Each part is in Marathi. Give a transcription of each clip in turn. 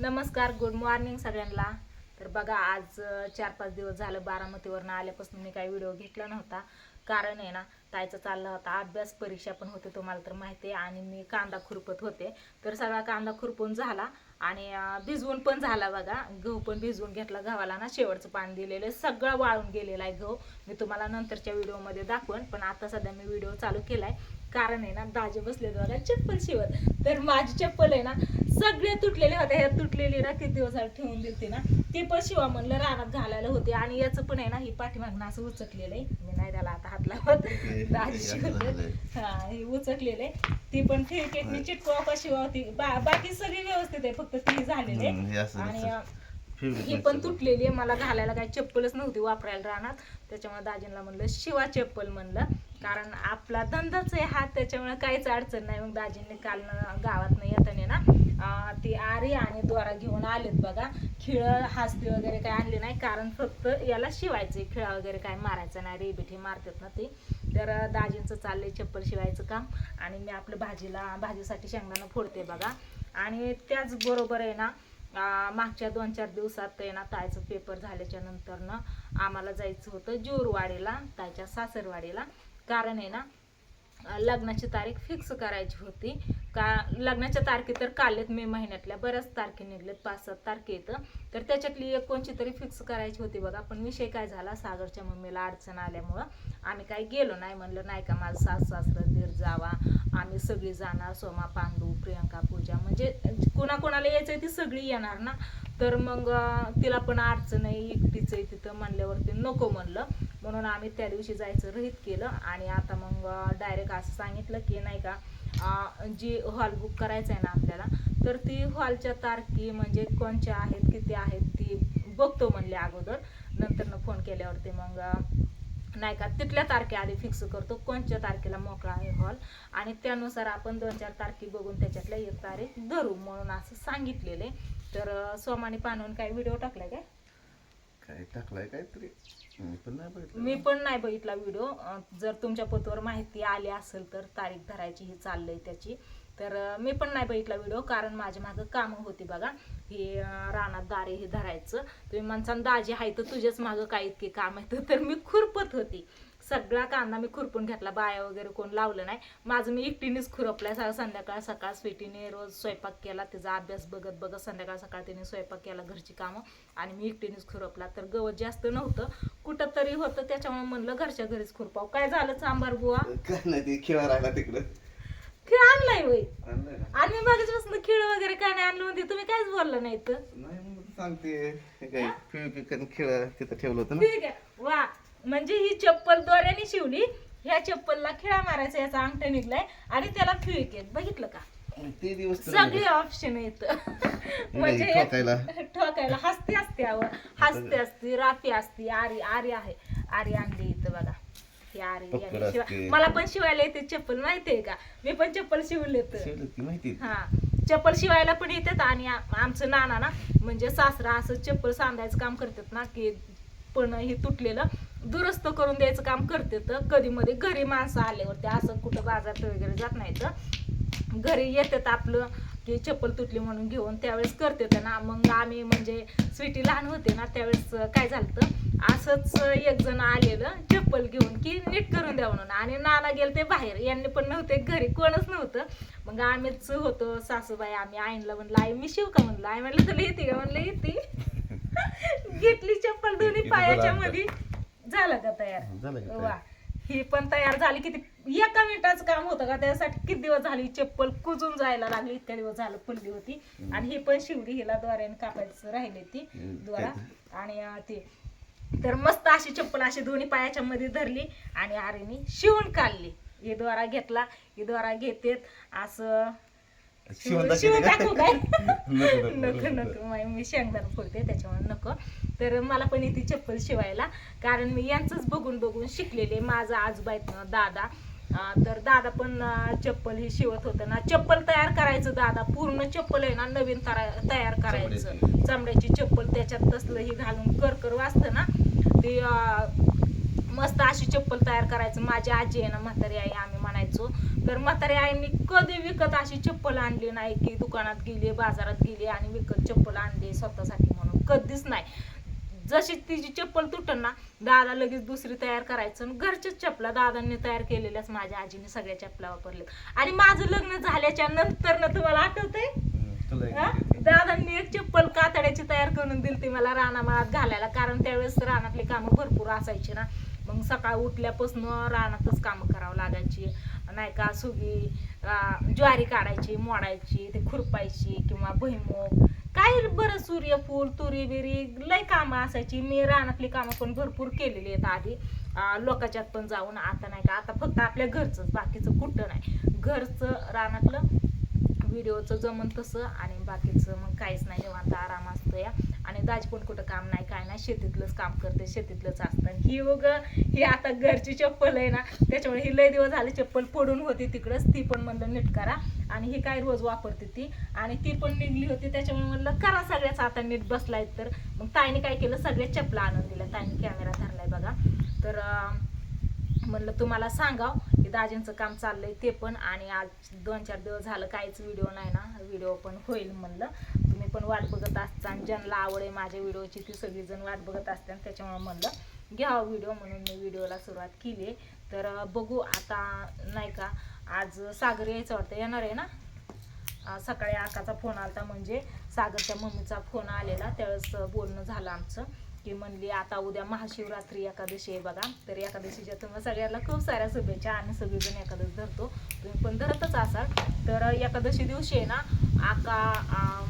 नमस्कार गुड मॉर्निंग सगळ्यांना. तर बघा आज चार पाच दिवस झालं बारामतीवरनं आल्यापासून मी काही व्हिडिओ घेतला नव्हता. कारण आहे ना तायचा चालला होता अभ्यास परीक्षा पण होते तुम्हाला तर माहिती आहे. आणि मी कांदा खुरपत होते. तर सगळा कांदा खुरपून झाला आणि भिजवून पण झाला बघा. गहू पण भिजवून घेतला गव्हाला ना शेवटचं पाणी दिलेलं. आहे सगळं वाळून गेलेलं आहे गहू. मी तुम्हाला नंतरच्या व्हिडिओमध्ये दाखवन. पण आता सध्या मी व्हिडिओ चालू केला आहे कारण आहे ना दाजे बसले बघा चप्पल शिवत. तर माझी चप्पल आहे ना सगळे तुटलेले होते. ह्या तुटलेली ना किती दिवस ठेवून दिलते ना ती पण शिवा म्हणलं रानात घालायला होते. आणि याचं पण आहे ना ही पाठीमागनं असं उचकलेलं आहे. मी नाही त्याला आता हात लावत. दाजी शिवले हा हे उचकलेलं आहे. ती पण फिरकेटनी चिटकवा का शिवा होती. बा- बाकी सगळी व्यवस्थित आहे. फक्त ती झालेली आणि ही पण. तुटलेली आहे. मला घालायला काही चप्पलच नव्हती वापरायला राहणार. त्याच्यामुळे दाजींना म्हणलं शिवा चप्पल म्हणलं. कारण आपला धंदाच आहे हा त्याच्यामुळे काहीच अडचण नाही. मग दाजींनी काल गावात येताना ना ती आरी आणि द्वारा घेऊन आलेत बघा. खिळ हास्ती वगैरे काय आणली नाही. कारण फक्त याला शिवायचे खिळा वगैरे काय मारायचं नाही. रेबिठी मारतात ना ते. तर दाजींचं चाललंय चप्पल शिवायचं काम. आणि मी आपलं भाजीला भाजीसाठी शेंगदाणा फोडते बघा. आणि त्याचबरोबर आहे ना मागच्या दोन चार दिवसात आहे ना तायचं पेपर झाल्याच्या नंतरनं आम्हाला जायचं होतं जोरवाडीला तायच्या सासरवाडीला. कारण आहे ना लग्नाची तारीख फिक्स करायची होती. का लग्नाच्या तारखे तर कालेत मे महिन्यातल्या. बऱ्याच तारखे निघलेत पाच सात तारखे येतं तर त्याच्यातली एक कोणची तरी फिक्स करायची होती बघा. पण विषय काय झाला? सागरच्या मम्मीला अडचण आल्यामुळं आम्ही काही गेलो नाही. म्हणलं नाही का माझं सास सासरं दीर जावा. आम्ही सगळी जाणार सोमा पांडू प्रियंका पूजा. म्हणजे कोणाकोणाला आहे ती सगळी येणार ना? तर मग तिला पण अडचण आहे. एकटीच आहे तिथं म्हणल्यावरती नको म्हणलं. म्हणून आम्ही त्या दिवशी जायचं रहित केलं आणि आता मग डायरेक्ट असं सांगितलं की नाही का जी हॉल बुक करायचं आहे ना आपल्याला तर ती हॉलच्या तारखी म्हणजे कोणच्या आहेत किती आहेत ती बघतो म्हणले अगोदर. नंतरनं फोन केल्यावरती मग नाही का तिथल्या तारखे आधी फिक्स करतो कोणत्या तारखेला मोकळा आहे हॉल आणि त्यानुसार आपण दोन चार तारखे बघून त्याच्यातल्या एक तारीख धरू म्हणून असं सांगितलेले तर सोमाने पानवून काही व्हिडिओ टाकला काय? काय टाकलाय काहीतरी? मी पण नाही बघितलं. मी पण नाही बघितला व्हिडिओ जर तुमच्या पतवर माहिती आली असेल तर तारीख धरायची ही चाललंय त्याची. तर अं, मी पण नाही बघितला व्हिडिओ कारण माझ्या मागं कामं होती बघा. हे अं, रानात दारे हे धरायचं. तुम्ही म्हणसान दाजी आहे तर तुझ्याच मागं काय इतके काम आहेत? तर मी खुरपत होती. सगळा कांदा मी खुरपून घेतला बाया वगैरे कोण लावलं नाही. माझं मी एकटीनेच खुरपलाय सा- संध्याकाळ सकाळ स्वीटीने रोज स्वयंपाक केला तिचा अभ्यास बघत बघत संध्याकाळ सकाळ तिने स्वयंपाक केला घरची कामं. आणि मी एकटीनेच खुरपला तर गवत जास्त नव्हतं. कुठं तरी होतं त्याच्यामुळे म्हणलं घरच्या घरीच खुरपाव. काय झालं चांबार बुवा? खेळा राहिला तिकडं. खेळ आणलाय वय आणि मागाच्यापासून खेळ वगैरे काय नाही आणलं म्हणते. तुम्ही कायच बोलला नाही तर सांगते. काय खेळ तिथं ठेवलं होतं ना. ठीक आहे. वा. म्हणजे ही चप्पल दोऱ्याने शिवली ह्या चप्पलला खिळा मारायचा याचा अंगठा निघलाय आणि त्याला फिविक येत बघितलं का? ते दिवस तर सगळे ऑप्शन येत म्हणजे नाही, ठोकायला. ठोकायला. हस्ती असते अव हस्ती असते राफी असते आरी आरी आहे. आरी आणली इथं बघा. ही आरी पकड याने शिवा- असते. मला पण शिवायला येते चप्पल माहितीये का? मी पण चप्पल शिवले तर शिवलं की माहिती हा. चप्पल शिवायला पण येतात आणि आ- आमचं नाना ना म्हणजे सासरा असं चप्पल सांधायचं काम करतात ना की पण हे तुटलेलं दुरुस्त करून द्यायचं काम करतात कधी मध्ये घरी माणसं आल्यावरती असं कुठं बाजारात वगैरे जात नाही तर घरी येतात आपलं की चप्पल तुटली म्हणून घेऊन त्यावेळेस करते ना. मग आम्ही म्हणजे स्वीटी लहान होते ना त्यावेळेस काय झालं असंच एक जण आलेलं चप्पल घेऊन की नीट करून द्या म्हणून. आणि नाना गेले ते बाहेर. यांनी पण नव्हते घरी कोणच नव्हतं. मग आम्हीच होतो सासूबाई आम्ही आईला म्हणलं आई मी शिव का म्हणलं? आई म्हणलं तुला येते का? म्हणलं येते. घेतली चप्पल दोन्ही पायाच्या मध्ये झालं का तयार? का वा. ही पण तयार झाली किती? एका मिनिटाचं काम होतं का? त्यासाठी किती दिवस झाली? चप्पल कुजून जायला लागली इतक्या दिवस झालं पडली होती. आणि ही पण शिवली हिला द्वाऱ्याने कापायचं राहिले ती द्वारा. आणि अं, ते. तर मस्त अशी चप्पल अशी दोन्ही पायाच्या मध्ये धरली आणि आरीने शिवून काढली. हे द्वारा घेतला हे द्वारा घेतेत असं शिवून शिवून? काय? नको, नको, मा- शेंगदाणा फोडते त्याच्यामुळे नको. तर मला पण येते चप्पल शिवायला कारण मी यांचंच बघून बघून शिकलेले माझा आजोबा आहेत ना दादा. तर दादा पण चप्पल ही शिवत होतं ना. चप्पल तयार करायचं दादा. पूर्ण चप्पल आहे ना नवीन तयार करायचं. चमड्याची. चप्पल त्याच्यात तसलं ही घालून करकर वाचतं ना. ते मस्त अशी चप्पल तयार करायचं. माझी आजी आहे ना म्हातारी आई आम्ही म्हणायचं. तर म्हातारी आईने कधी विकत अशी चप्पल आणली नाही की दुकानात गेली बाजारात गेली आणि विकत चप्पल आणली स्वतःसाठी म्हणून. कधीच नाही. जशी तिची चप्पल तुटन ना दादा लगेच दुसरी तयार करायचं आणि घरच्याच चपला दादांनी तयार केलेल्याच माझ्या आजीने सगळ्या चपला वापरल्या आणि माझं लग्न झाल्याच्यानंतर ना तुम्हाला आठवतंय. दादांनी एक चप्पल कातड्याची तयार करून दिली ती मला रानामाळात घालायला. कारण त्यावेळेस रानातली कामं भरपूर असायची ना. मग सकाळ उठल्यापासून रानातच कामं करावं लागायची. नाही का सुगी ज्वारी काढायची मोडायची ते खुरपायची किंवा भुईमुग. काय बरं सूर्यफूल तुरी बिरी लय कामं असायची. मी रानातली कामं पण भरपूर केलेली आहेत आधी. लोकांच्यात पण जाऊन. आता नाही का आता फक्त आपल्या घरचंच बाकीचं कुठं नाही. घरचं रानातलं व्हिडिओचं जमन तसं आणि बाकीचं मग काहीच नाही. निवांत आराम असतो या. दाजपण पण कुठं काम नाही काय नाही शेतीतलंच काम करते शेतीतलंच असतं. ही उग ही आता घरची चप्पल आहे ना त्याच्यामुळे ही लय दिवस झाले चप्पल पडून होती तिकडंच ती पण म्हणलं नीट करा. आणि ही काय रोज वापरते ती. आणि ती पण निघली होती त्याच्यामुळे म्हणलं करा सगळ्याच आता नीट बसलाय तर. मग ताईने काय केलं सगळ्या चपला आणून दिल्या. ताईने कॅमेरा धरलाय बघा. तर म्हणलं तुम्हाला सांगाव की दाजींचं काम चाललंय ते पण. आणि आज दोन चार दिवस झालं काहीच व्हिडिओ नाही ना व्हिडिओ पण होईल म्हणलं. वाट बघत असतात आणि ज्यांना आवड आहे माझ्या व्हिडिओची ती सगळीजण वाट बघत असतात आणि त्याच्यामुळे म्हणलं घ्यावं हो व्हिडिओ म्हणून मी व्हिडिओला सुरुवात केली आहे. तर बघू आता नाही का आज सागर यायचं वाटतं. येणार आहे ना? सकाळी आकाचा फोन आला म्हणजे सागरच्या मम्मीचा फोन आलेला. त्यावेळेस बोलणं झालं आमचं. की म्हणली आता उद्या महाशिवरात्री एकादशी आहे बघा. तर एकादशीच्या तुम्हाला सगळ्यांना खूप साऱ्या शुभेच्छा. आणि सगळेजण एकादशी धरतो. तुम्ही पण धरतच असाल. तर एकादशी दिवशी आहे ना आका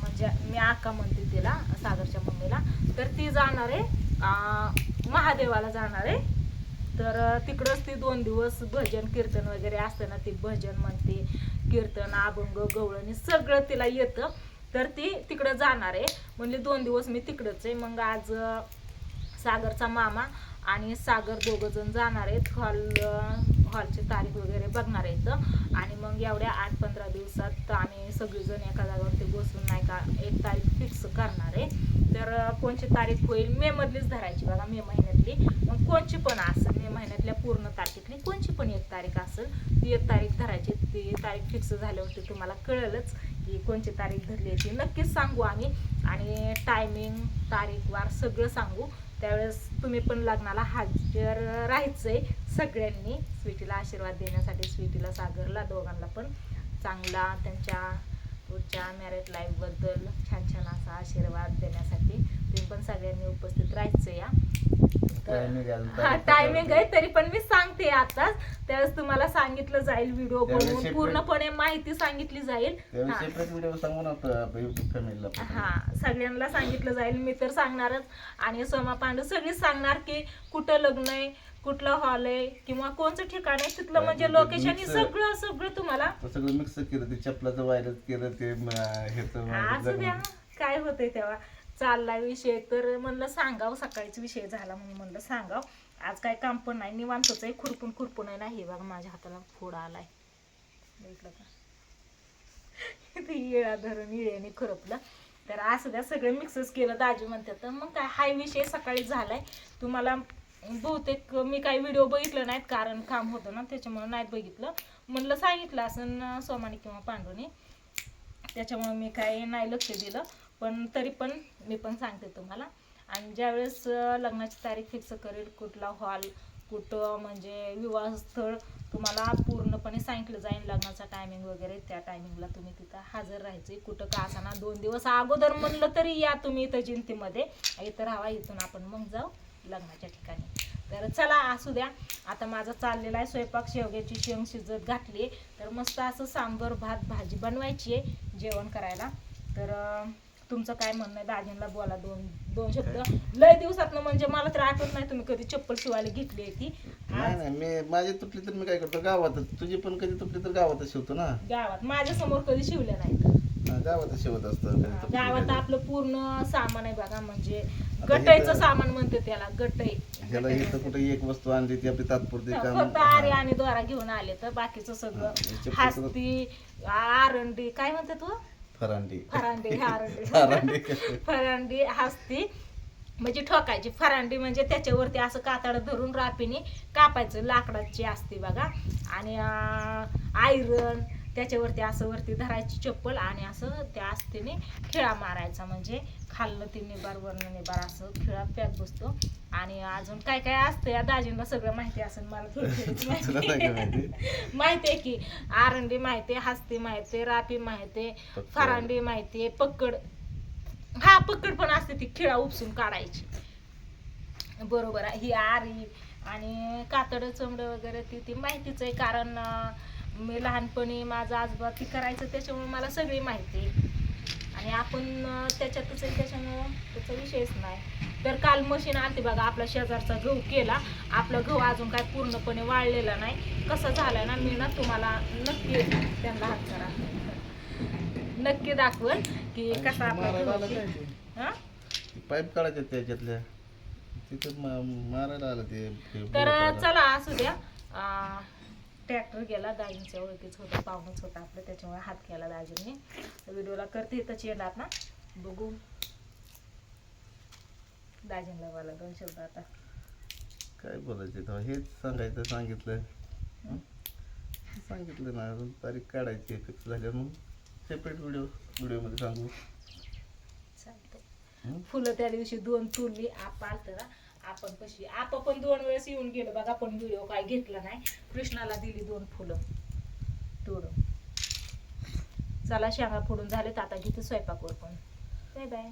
म्हणजे मी आका म्हणते तिला सागरच्या मम्मीला. तर ती जाणार आहे महादेवाला जाणार आहे. तर तिकडंच ती दोन दिवस भजन कीर्तन वगैरे असतं ना ती भजन म्हणते कीर्तन अभंग गवळणी सगळं तिला येतं. तर ती तिकडं जाणार आहे. म्हणजे दोन दिवस मी तिकडंच आहे. मग आज सागरचा मामा आणि सागर दोघंजण जाणार आहेत. हॉल हॉलची तारीख वगैरे बघणार आहेत. आणि मग एवढ्या आठ पंधरा दिवसात आम्ही सगळेजण एका जागेवरती बसून नाही का एक तारीख फिक्स करणार आहे. तर कोणची तारीख होईल मे मधलीच धरायची बघा मे महिन्यातली. मग कोणची पण असेल मे महिन्यातल्या पूर्ण तारखेतली कोणची पण एक तारीख असेल ती एक तारीख धरायची. ती तारीख फिक्स झाल्यावरती तुम्हाला कळेलच की कोणची तारीख धरली आहे ती. नक्कीच सांगू आम्ही. आणि टायमिंग तारीख वार सगळं सांगू. त्यावेळेस तुम्ही पण लग्नाला हजर राहायचंय सगळ्यांनी. स्वीटीला आशीर्वाद देण्यासाठी स्वीटीला सागरला दोघांना पण चांगला त्यांच्या पुढच्या मॅरेज लाईफबद्दल छान छान असा आशीर्वाद देण्यासाठी तुम्ही पण सगळ्यांनी उपस्थित राहायचं या. हा टायमिंग आहे तरी पण मी सांगते आताच त्यावेळेस तुम्हाला सांगितलं जाईल व्हिडिओ बनवून पूर्णपणे माहिती सांगितली जाईल. हा. हा सगळ्यांना सांगितलं जाईल. मी तर सांगणारच. आणि सोमा पांडू सगळीच सांगणार की कुठं लग्न आहे कुठलं हॉल आहे किंवा कोणचं ठिकाण आहे तिथलं म्हणजे ते लोकेशन mix- सगळं सगळं तुम्हाला सगळं मिक्स केलं ते चपलाचं व्हायरस केलं ते. काय होतंय तेव्हा. चालला विषय. तर म्हणलं सांगाव सकाळीच विषय झाला म्हणून म्हणलं सांगाव. आज काय काम पण नाही निवांतच आहे खुरपून खुरपून आहे ना. हे बघा माझ्या हाताला फोड आलाय. बघितलं का? ते येळा धरून येळ्याने खुरपलं. तर असं द्या सगळं मिक्सच केलं दाजी म्हणतात. तर मग काय हाय विषय सकाळी झालाय. तुम्हाला बहुतेक मी काही व्हिडिओ बघितलं नाहीत कारण काम होतं ना त्याच्यामुळे नाहीत बघितलं. म्हणलं सांगितलं असं सोमाने किंवा पांडूने. त्याच्यामुळे मी काही नाही लक्ष दिलं. पण तरी पण मी पण सांगते तुम्हाला. आणि ज्यावेळेस लग्नाची तारीख फिक्स करेल कुठला हॉल कुठं म्हणजे विवाहस्थळ तुम्हाला पूर्णपणे सांगितलं जाईल लग्नाचा टायमिंग वगैरे. त्या टायमिंगला तुम्ही तिथं हजर राहायचे. कुठं का असाना दोन दिवस अगोदर म्हणलं तरी या तुम्ही इथं जिंतीमध्ये इथं राहा इथून आपण मग जाऊ लग्नाच्या ठिकाणी. तर चला असू द्या. आता माझा चाललेला आहे स्वयंपाक शेवग्याची शेंग शिजत घातली तर मस्त असं सांबर भात भाजी बनवायची आहे जेवण करायला. तर तुमचं काय म्हणणं आहे? दाजींना बोला दोन दोन शब्द. लय दिवसात म्हणजे मला तर आठवत नाही तुम्ही कधी चप्पल शिवायला घेतली आहे ती. नाही नाही मी माझी तुटली तर मी काय करतो? गावातच. तुझी पण कधी तुटली तर गावातच शिवतो ना? गावात. माझ्यासमोर कधी शिवल्या हा, गावातच शिवत असतं. कधी तुटली गावात काय. आपलं पूर्ण सामान आहे बघा म्हणजे गटईचं सामान म्हणते त्याला गटई. ह्याला इथं कुठे एक वस्तू आणली ती आपली तात्पुरती काम फक्त आरे आणि दोरा घेऊन आले तर बाकीचं हा, सगळं. म्हणजे हास्ती आरंडी काय म्हणते तू? फरांडी. फरांडी फरांडी. फरांडी हस्ती. म्हणजे ठोकायची. फरांडी म्हणजे त्याच्यावरती असं कातड धरून रापीने कापायचं लाकडाची असते बघा. आणि आयरन त्याच्यावरती असं वरती धरायची चप्पल आणि असं त्या आस्तीने खिळा मारायचा. म्हणजे खाल्लं ती निबार वर्ण निबार असं खिळा पॅक बसतो. आणि अजून काय काय असतं या दाजींना सगळं माहिती असेल मला थोडी माहिती. आहे की आरंडी माहिती हस्ती माहिती रापी माहिती. फरांडी माहिती आहे पक्कड. हा पक्कड पण असते ती खिळा उपसून काढायची. बरोबर आहे. ही आरी आणि कातड चमड वगैरे ती ती माहितीच आहे. कारण मी लहानपणी माझा आजोबा ती करायचं त्याच्यामुळे मला सगळी माहिती आणि आपण त्याच्यातच आहे त्याच्यामुळं त्याचा विषयच नाही. तर काल मशीन आणते बघा आपला शेजारचा गहू केला. आपला गहू अजून काय पूर्णपणे वाळलेला नाही. कसं झालाय ना मी ना तुम्हाला नक्की त्यांना हात करा. नक्की दाखवल की कसा आपला? हं? पाईप काढायचे त्याच्यातल्या तिथं मारायला आलं ते तर. चला असू द्या. ट्रॅक्टर गेला दाजींच्या ओळखीच होतं पाहुणच होता आपलं त्याच्यामुळे हात केला दाजींनी व्हिडिओला करते इथंच येणार ना बघू. दाजींना मला दोन शब्द आता. काय बोलायचं तेव्हा हेच सांगायचं सांगितलं? सांगितलं ना अजून तारीख काढायची फिक्स झाल्या मग सेपरेट व्हिडिओ व्हिडिओमध्ये सांगू. चालतंय. हं? फुलं त्या दिवशी दोन तुरली आप आलतं ना. आपण कशी? आप पण दोन वेळेस येऊन गेलो बघा पण व्हिडिओ काय घेतला नाही. कृष्णाला दिली दोन फुलं. तोडून. चला शेंगा फोडून झाले तर आता घेते स्वयंपाकवर पण बाय बाय